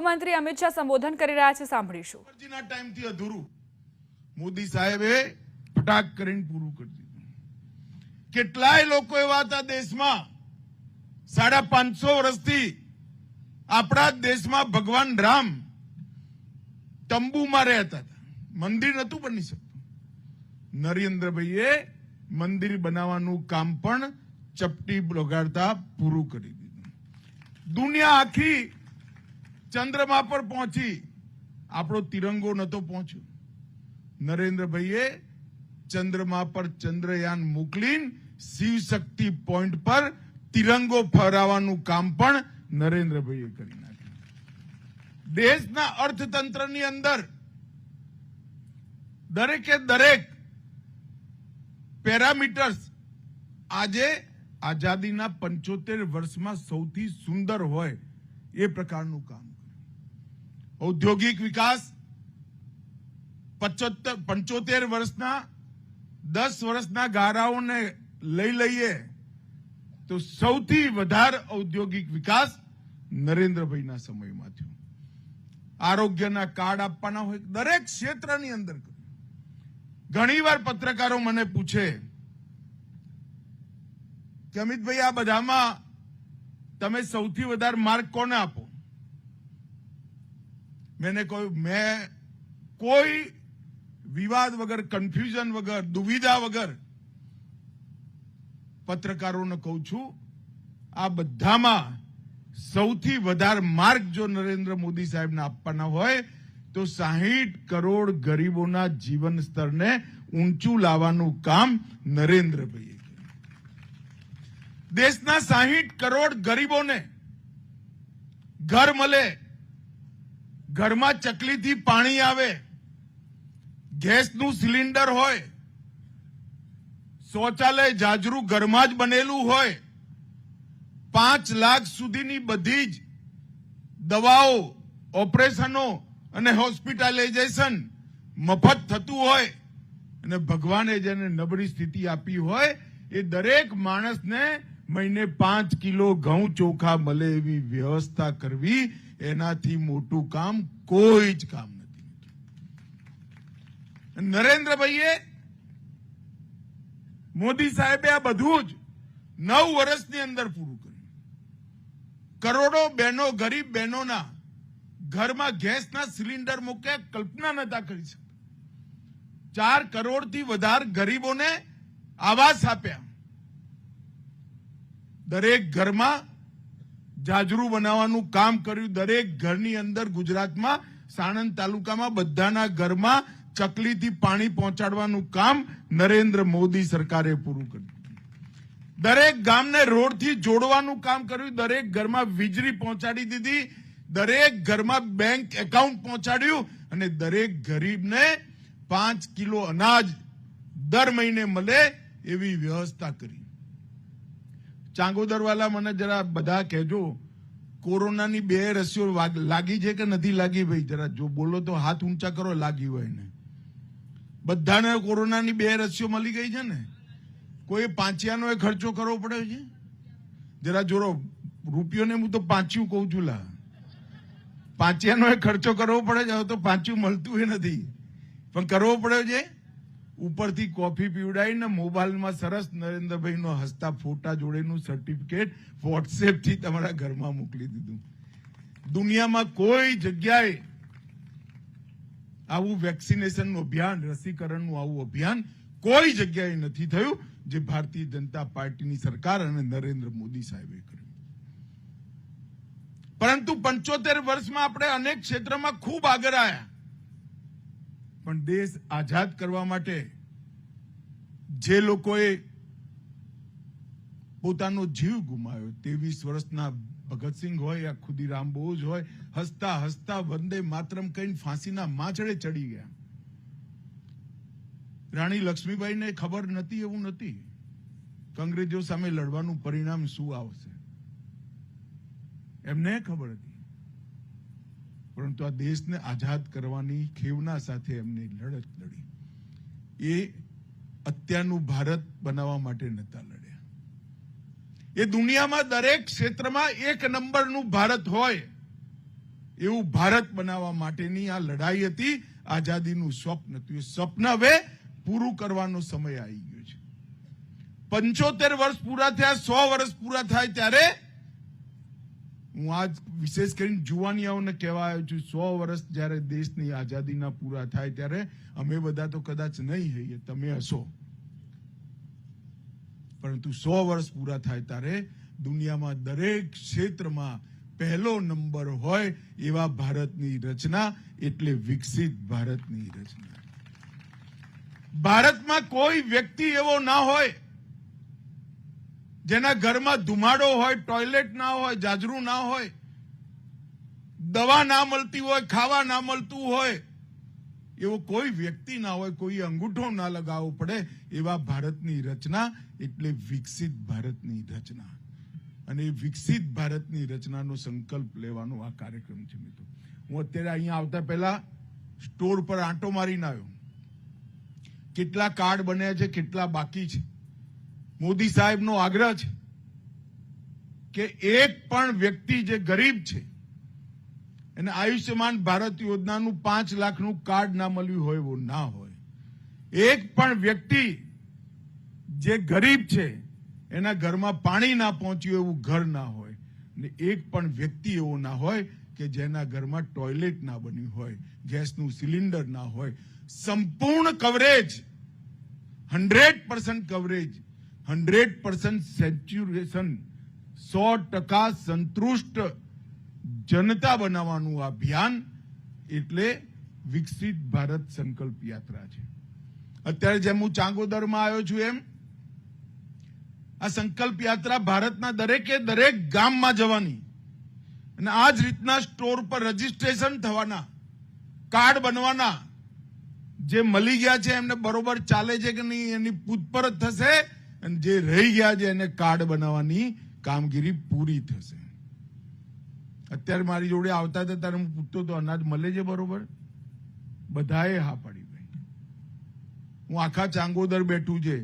ગૃહમંત્રી અમિત શાહ સંબોધન કરી રહ્યા છે, સાંભળીશું. અધૂરું. મોદી સાહેબે ફટાક કરીને પૂરું કરી દીધું. કેટલાય લોકો એવા હતા દેશમાં સાડા પાંચસો વર્ષથી આપણા દેશમાં ભગવાન રામ તંબુમાં રહેતા હતા. મંદિર નતું બની શકતું. નરેન્દ્રભાઈએ મંદિર બનાવવાનું કામ પણ ચપટી લગાડતા પૂરું કરી દીધું. દુનિયા આખી ચંદ્રમા પર પહોંચી. આપણો તિરંગો નતો પહોંચ્યો. નરેન્દ્રભાઈએ ચંદ્રમા પર ચંદ્રયાન મોકલીને શિવ શક્તિ પોઈન્ટ પર તિરંગો ફહરાવવાનું કામ પણ નરેન્દ્રભાઈએ કરી નાખ્યું. દેશના અર્થતંત્રની અંદર દરેકે દરેક પેરામીટર્સ આજે આઝાદીના પંચોતેર વર્ષમાં સૌથી સુંદર હોય એ પ્રકારનું કામ ઔદ્યોગિક વિકાસ પચોતેર વર્ષના, દસ વર્ષના ગારાઓને લઈ લઈએ તો સૌથી વધારે ઔદ્યોગિક વિકાસ નરેન્દ્રભાઈના સમયમાં થયો. આરોગ્યના કાર્ડ આપવાના હોય, દરેક ક્ષેત્રની અંદર ઘણીવાર પત્રકારો મને પૂછે કે અમિતભાઈ, આ બધામાં તમે સૌથી વધારે માર્ક કોને આપો? મેને કહ્યું મેં કોઈ વિવાદ વગર કન્ફ્યુઝન વગર દુવિધા વગર પત્રકારોને કહું છું આ બધામાં સૌથી વધારે માર્ક જો નરેન્દ્ર મોદી સાહેબને આપવાના હોય તો સાહીઠ કરોડ ગરીબોના જીવન સ્તરને ઊંચું લાવવાનું કામ નરેન્દ્રભાઈએ કર્યું દેશના સાહીઠ કરોડ ગરીબોને ઘર મળે ઘરમાં ચકલીથી પાણી આવે, ગેસનું સિલિન્ડર હોય, શૌચાલય જાજરૂ ઘરમાં જ બનેલું હોય, પાંચ લાખ સુધીની બધી જ દવાઓ, ઓપરેશનો અને હોસ્પિટાલાઇઝેશન મફત થતું હોય અને ભગવાને જેને નબળી સ્થિતિ આપી હોય, એ દરેક માણસને મહિને પાંચ કિલો ઘઉં ચોખા મળે એવી વ્યવસ્થા કરવી એનાથી મોટું કામ કોઈ જ કામ નથી. નરેન્દ્રભાઈએ મોદી સાહેબે આ બધું જ નવ વર્ષની અંદર પૂરું કર્યું. કરોડો બહેનો, ગરીબ બહેનોના ઘરમાં ગેસના સિલિન્ડર મૂકે કલ્પના નતા કરી શકતા ચાર કરોડથી વધારે ગરીબોને આવાસ આપ્યા. દરેક ઘરમાં જાજરૂ બનાવવાનું કામ કર્યું દરેક ઘરની અંદર ગુજરાતમાં, સાણંદ તાલુકામાં, બધાના ઘરમાં ચકલીથી પાણી પહોંચાડવાનું કામ નરેન્દ્ર મોદી સરકારે પૂરું કર્યું. દરેક ગામને રોડથી જોડવાનું કામ કર્યું, દરેક ઘરમાં વીજળી પહોંચાડી દીધી, દરેક ઘરમાં બેંક એકાઉન્ટ પહોંચાડ્યું અને દરેક ગરીબને પાંચ કિલો અનાજ દર મહિને મળે એવી વ્યવસ્થા કરી. ચાંગોદરવાલા મને જરા બધા કહેજો, કોરોનાની બે રસીઓ લાગી છે કે નથી લાગી ભાઈ? જરા જો બોલો તો હાથ ઊંચા કરો, લાગી હોય ને. બધાને કોરોનાની બે રસીઓ મળી ગઈ છે ને? કોઈ પાંચિયાનો ખર્ચો કરવો પડે છે? જરા જોરો, રૂપિયોને હું તો પાંચ્યું કહું છું, લા. પાંચિયાનો ખર્ચો કરવો પડે છે તો પાંચ્યું મળતું નથી. પણ કરવો પડે છે? ઉપરથી કોફી પીવડાવીને મોબાઈલમાં સરસ નરેન્દ્રભાઈનો હસતા ફોટા જોડેનું સર્ટિફિકેટ વોટ્સએપથી તમારા ઘરમાં મોકલી દીધું. દુનિયામાં કોઈ જગ્યાએ આવું વેક્સિનેશનનું અભિયાન, રસીકરણનું આવું અભિયાન કોઈ જગ્યાએ નથી થયું જે ભારતીય જનતા પાર્ટીની સરકાર અને નરેન્દ્ર મોદી સાહેબે કર્યું. પરંતુ પંચોતેર વર્ષમાં આપણે અનેક ક્ષેત્રમાં ખૂબ આગળ આવ્યા પણ દેશ આઝાદ કરવા માટે જે લોકોએ પોતાનો જીવ ગુમાવ્યો, ત્રેવીસ વર્ષના ભગતસિંહ હોય યા ખુદીરામ બોઝ હોય, હસતા હસતા વંદે માતરમ કહીને ફાંસીના માછડે ચડી ગયા. રાણી લક્ષ્મીબાઈને ખબર નથી એવું નથી અંગ્રેજો સામે લડવાનું પરિણામ શું આવશે? એમને ખબર હતી. પરંતુ આ દેશને આઝાદ કરવાની ખેવના સાથે એમની લડત લડી. એ અત્યારનું ભારત બનાવવા માટે નતા લડ્યા. એ દુનિયામાં દરેક ક્ષેત્રમાં એક નંબરનું ભારત હોય એવું ભારત બનાવવા માટેની આ લડાઈ હતી. આઝાદીનું સ્વપ્ન હતું. એ સ્વપ્ન હવે પૂરું કરવાનો સમય આવી ગયો છે. પંચોતેર વર્ષ પૂરા થયા, સો વર્ષ પૂરા થાય ત્યારે હું આજ વિશેષ કરીને જુવાનિયાઓને કહેવા આવ્યો છું, સો વર્ષ જ્યારે દેશની આઝાદીના પૂરા થાય ત્યારે અમે બધા તો કદાચ નહીં હઈએ, તમે હશો. પરંતુ સો વર્ષ પૂરા થાય ત્યારે દુનિયામાં દરેક ક્ષેત્રમાં પહેલો નંબર હોય એવા ભારતની રચના, એટલે વિકસિત ભારતની રચના. ભારતમાં કોઈ વ્યક્તિ એવો ના હોય જેના ઘરમાં ધુમાડો હોય ટોયલેટ ના હોય, જાજરું ના હોય, દવા ના મળતી હોય, ખાવા ના મળતું હોય, એવો કોઈ વ્યક્તિ ના હોય, કોઈ અંગૂઠો ના લગાવવો પડે એવા ભારતની રચના એટલે વિકસિત ભારતની રચના. અને એ વિકસિત ભારતની રચનાનો સંકલ્પ લેવાનો આ કાર્યક્રમ છે મિત્રો. હું અત્યારે અહીંયા આવતા પહેલા સ્ટોર પર આંટો મારીને આવ્યો. કેટલા કાર્ડ બન્યા છે, કેટલા બાકી છે. મોદી સાહેબનો આગ્રહ છે કે એક પણ વ્યક્તિ જે ગરીબ છે, એને આયુષ્યમાન ભારત યોજનાનું પાંચ લાખનું કાર્ડ ના મળ્યું હોય એવું ના હોય. એક પણ વ્યક્તિ જે ગરીબ છે, એના ઘરમાં પાણી ના પહોંચ્યું એવું ઘર ના હોય ને એક પણ વ્યક્તિ એવો ના હોય કે જેના ઘરમાં ટોયલેટ ના બન્યું હોય, ગેસનું સિલિન્ડર ના હોય. સંપૂર્ણ coverage, hundred percent coverage hundred percent saturation, સો ટકા સંતુષ્ટ જનતા બનાવવાનું અભિયાન એટલે વિકસિત ભારત સંકલ્પ યાત્રા છે. અત્યારે જેમ હું ચાંગોદરમાં આવ્યો છું એમ, આ સંકલ્પ યાત્રા ભારતના દરેકે દરેક ગામમાં જવાની અને આ જ રીતના સ્ટોર પર રજીસ્ટ્રેશન થવાના, કાર્ડ બનવાના, જે મળી ગયા છે એમને બરોબર ચાલે છે કે નહીં એની પૂછપરછ થશે અને જે રહી ગયા છે એને કાર્ડ બનાવવાની કામગીરી પૂરી થશે. અત્યારે મારી જોડે આવતા હતા, ત્યારે હું પૂછતો હતો, અનાજ મળે છે બરોબર? બધાએ હા પાડી ભાઈ. હું આખા ચાંગોદર બેઠું છે.